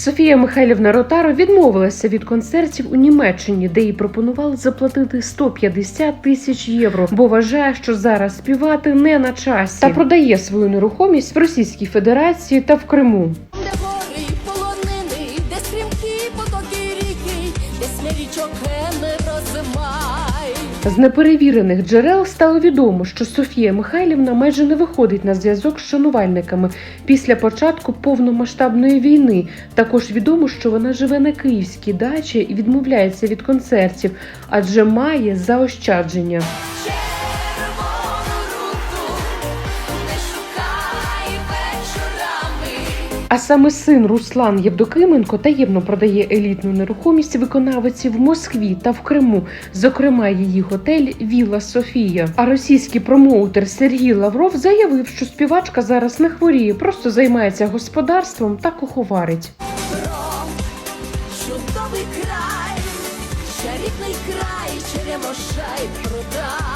Софія Михайлівна Ротаро відмовилася від концертів у Німеччині, де їй пропонували заплатити 150 тисяч євро, бо вважає, що зараз співати не на часі та продає свою нерухомість в Російській Федерації та в Криму. Де гори полонини, де стрімкі потоки ріки, де смирічок не розимай. З неперевірених джерел стало відомо, що Софія Михайлівна майже не виходить на зв'язок з шанувальниками після початку повномасштабної війни. Також відомо, що вона живе на київській дачі і відмовляється від концертів, адже має заощадження. А саме син Руслан Євдокименко таємно продає елітну нерухомість виконавиці в Москві та в Криму, зокрема її готель Віла Софія. А російський промоутер Сергій Лавров заявив, що співачка зараз не хворіє, просто займається господарством та куховарить. Чудовий край, чарівний край, черемоша й пруда.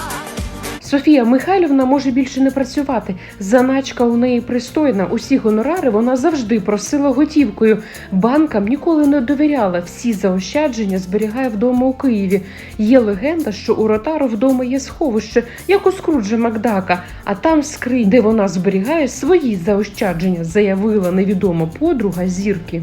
Софія Михайлівна може більше не працювати. Заначка у неї пристойна. Усі гонорари вона завжди просила готівкою. Банкам ніколи не довіряла. Всі заощадження зберігає вдома у Києві. Є легенда, що у Ротару вдома є сховище, як у Скруджа Макдака, а там скринь, де вона зберігає свої заощадження, заявила невідома подруга зірки.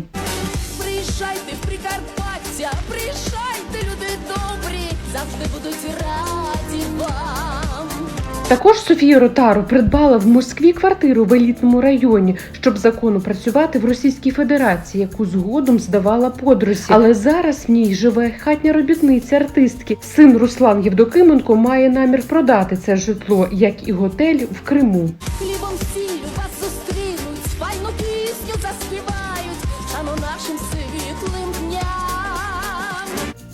Також Софія Ротару придбала в Москві квартиру в елітному районі, щоб законно працювати в Російській Федерації, яку згодом здавала подрузі. Але зараз в ній живе хатня робітниця артистки. Син Руслан Євдокименко має намір продати це житло, як і готель в Криму. Хлібом сіллю вас зустрінуть, файну пісню заспівають, шану нашим світлим.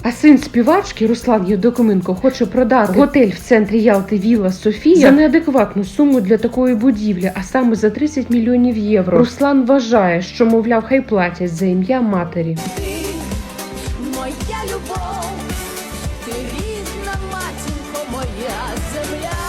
А син співачки Руслан Юдокуменко хоче продати готель в центрі Ялти Віла Софія за неадекватну суму для такої будівлі, а саме за 30 мільйонів євро. Руслан вважає, що мовляв, хай платять за ім'я матері. Ти моя любов, ти рідна матінко, моя земля.